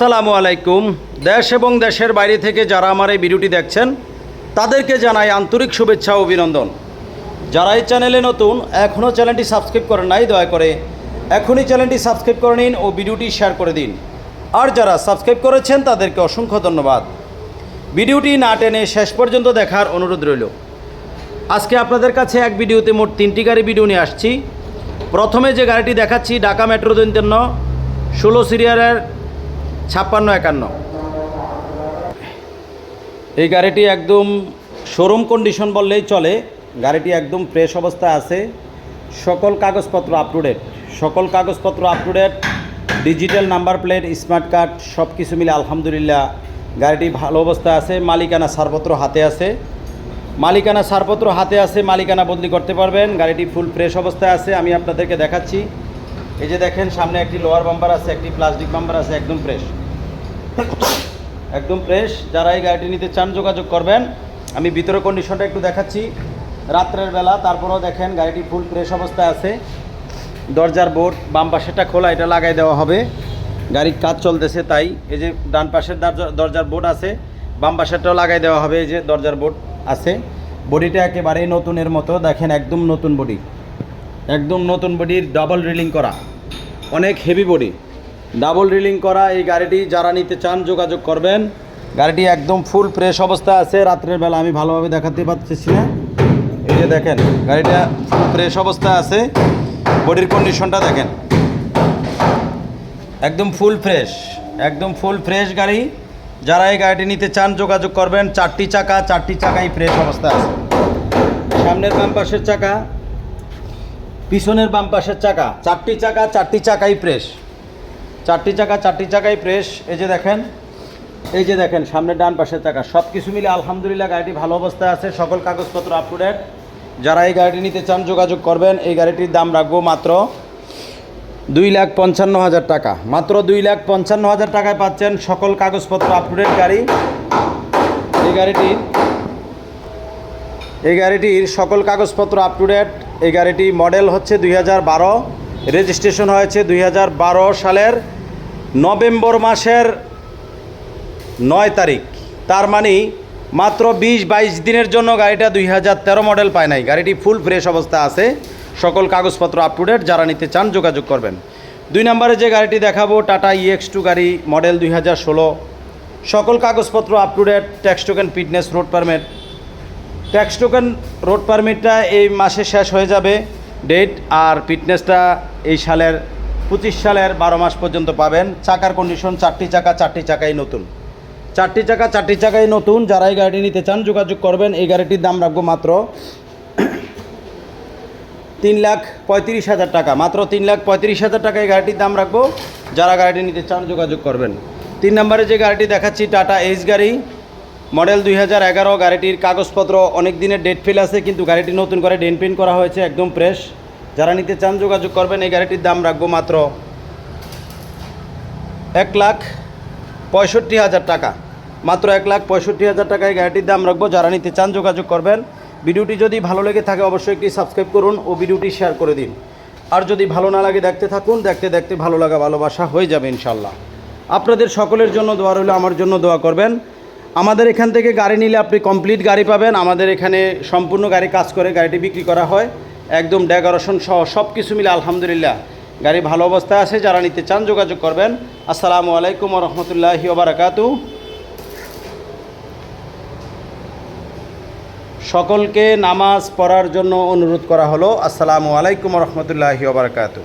আসসালামু আলাইকুম। দেশ এবং দেশের বাইরে থেকে যারা আমার এই ভিডিওটি দেখছেন, তাদেরকে জানাই আন্তরিক শুভেচ্ছা ও অভিনন্দন। যারা এই চ্যানেলে নতুন এখনও চ্যানেলটি সাবস্ক্রাইব করেন নাই, দয়া করে এখনই চ্যানেলটি সাবস্ক্রাইব করে নিন ও ভিডিওটি শেয়ার করে দিন। আর যারা সাবস্ক্রাইব করেছেন, তাদেরকে অসংখ্য ধন্যবাদ। ভিডিওটি না টেনে শেষ পর্যন্ত দেখার অনুরোধ রইল। আজকে আপনাদের কাছে এক ভিডিওতে মোট তিনটি গাড়ি ভিডিও নিয়ে আসছি। প্রথমে যে গাড়িটি দেখাচ্ছি, ঢাকা মেট্রো দৈন্তান্ন ষোলো সিরিয়ারের ছাপ্পান্ন একান্ন। এই গাড়িটি একদম শোরুম কন্ডিশন বললেই চলে। গাড়িটি একদম ফ্রেশ অবস্থায় আছে। সকল কাগজপত্র আপ টু ডেট সকল কাগজপত্র up to date digital number plate smart card সব কিছু মিলে আলহামদুলিল্লাহ গাড়িটি ভালো অবস্থায় আছে। মালিকানা ছাড়পত্র হাতে আছে। মালিকানা ছাড়পত্র হাতে আছে। মালিকানা বদলি করতে পারবেন। গাড়িটি ফুল ফ্রেশ অবস্থায় আছে। আমি আপনাদেরকে দেখাচ্ছি। এই যে দেখেন, সামনে একটি লোয়ার বাম্বার আছে, একটি প্লাস্টিক বাম্পার আছে, একদম ফ্রেশ একদম ফ্রেশ যারা এই গাড়িটি নিতে চান যোগাযোগ করবেন। আমি ভিতরে কন্ডিশনটা একটু দেখাচ্ছি। রাত্রের বেলা, তারপরেও দেখেন গাড়িটি ফুল ফ্রেশ অবস্থায় আছে। দরজার বোর্ড বাম পাশেরটা খোলা, এটা লাগাই দেওয়া হবে। গাড়ির কাজ চলতেছে তাই, এই যে ডান পাশের দরজা- দরজার বোর্ড আছে, বাম পাশেরটাও লাগাই দেওয়া হবে, এই যে দরজার বোর্ড আছে। বডিটা একেবারেই নতুনের মতো, দেখেন একদম নতুন বডি একদম নতুন বডির ডাবল রিলিং করা। অনেক হেভি বডি ডাবল রিলিং করা এই গাড়িটি, যারা নিতে চান যোগাযোগ করবেন। গাড়িটি একদম ফুল ফ্রেশ অবস্থা আছে। রাত্রের বেলা আমি ভালোভাবে দেখাতে পারতেছি না। এই যে দেখেন, গাড়িটা ফুল ফ্রেশ অবস্থা আছে। বডির কন্ডিশনটা দেখেন। একদম ফুল ফ্রেশ, একদম ফুল ফ্রেশ গাড়ি। যারা এই গাড়িটি নিতে চান যোগাযোগ করবেন। চারটি চাকা, চারটি চাকাই ফ্রেশ অবস্থা আছে। সামনের বাম পাশের চাকা, পিছনের বাম পাশের চাকা। চারটি চাকা, চারটি চাকাই ফ্রেশ। চারটি চাকা, চারটি চাকাই প্রেস এই যে দেখেন, এই যে দেখেন সামনের ডান পাশের চাকা। সব কিছু মিলে আলহামদুলিল্লাহ গাড়িটি ভালো অবস্থায় আছে। সকল কাগজপত্র আপ টু ডেট যারা এই গাড়িটি নিতে চান, যোগাযোগ করবেন। এই গাড়িটির দাম রাখব মাত্র দুই লাখ পঞ্চান্ন হাজার টাকা। মাত্র দুই লাখ পঞ্চান্ন হাজার টাকায় পাচ্ছেন সকল কাগজপত্র আপ টু ডেট গাড়ি। এই গাড়িটির এই গাড়িটির সকল কাগজপত্র আপ টু ডেট এই গাড়িটি মডেল হচ্ছে দুই হাজার বারো। রেজিস্ট্রেশন হয়েছে দুই হাজার বারো সালের নভেম্বর মাসের নয় তারিখ। তার মানে মাত্র বিশ বাইশ দিনের জন্য গাড়িটা দুই হাজার তেরো মডেল পায় নাই। গাড়িটি ফুল ফ্রেশ অবস্থা আছে। সকল কাগজপত্র আপ টু ডেট যারা নিতে চান যোগাযোগ করবেন। দুই নম্বরে যে গাড়িটি দেখাবো, টাটা ইএক্স টু গাড়ি, মডেল দুই হাজার ষোলো। সকল কাগজপত্র up to date tax token fitness road permit tax token road পারমিটটা এই মাসে শেষ হয়ে যাবে। ডেট আর ফিটনেসটা এই সালের পঁচিশ সালের বারো মাস পর্যন্ত পাবেন। চাকার কন্ডিশন চারটি চাকা, চারটি চাকাই নতুন। চারটি চাকা, চারটি চাকাই নতুন। যারা এই গাড়িটি নিতে চান, যোগাযোগ করবেন। এই গাড়িটির দাম রাখব মাত্র তিন লাখ পঁয়ত্রিশ হাজার টাকা। মাত্র তিন লাখ পঁয়ত্রিশ হাজার টাকা এই গাড়িটির দাম রাখব। যারা গাড়িটি নিতে চান, যোগাযোগ করবেন। তিন নম্বরে যে গাড়িটি দেখাচ্ছি, টাটা এইচ গাড়ি। মডেল দুই হাজার এগারো। গাড়িটির কাগজপত্র অনেক দিনের ডেট ফেল আছে, কিন্তু গাড়িটি নতুন করে ডেন পেন করা হয়েছে, একদম ফ্রেশ যারা নিতে চান যোগাযোগ করবেন, এই গাড়িটির দাম রাখব মাত্র এক লাখ পঁয়ষট্টি হাজার টাকা। মাত্র এক লাখ পঁয়ষট্টি হাজার টাকা এই গাড়িটির দাম রাখব। যারা নিতে চান যোগাযোগ করবেন, ভিডিওটি যদি ভালো লেগে থাকে অবশ্যই একটি সাবস্ক্রাইব করুন ও ভিডিওটি শেয়ার করে দিন। আর যদি ভালো না লাগে দেখতে থাকুন, দেখতে দেখতে ভালো লাগা ভালোবাসা হয়ে যাবে ইনশাল্লাহ আপনাদের সকলের জন্য দোয়া রইল, আমার জন্য দোয়া করবেন। আমাদের এখান থেকে গাড়ি নিলে আপনি কমপ্লিট গাড়ি পাবেন। আমাদের এখানে সম্পূর্ণ গাড়ি কাজ করে গাড়িটি বিক্রি করা হয়। একদম ডেকোরেশন সহ সব কিছু মিলে আলহামদুলিল্লাহ। গাড়ি ভালো অবস্থায় আছে, যারা নিতে চান যোগাযোগ করবেন। আসসালামু আলাইকুম রহমতুল্লাহি ওবরাকাতু সকলকে নামাজ পড়ার জন্য অনুরোধ করা হলো। আসসালামু আলাইকুম রহমতুল্লাহি ওবরাকাতু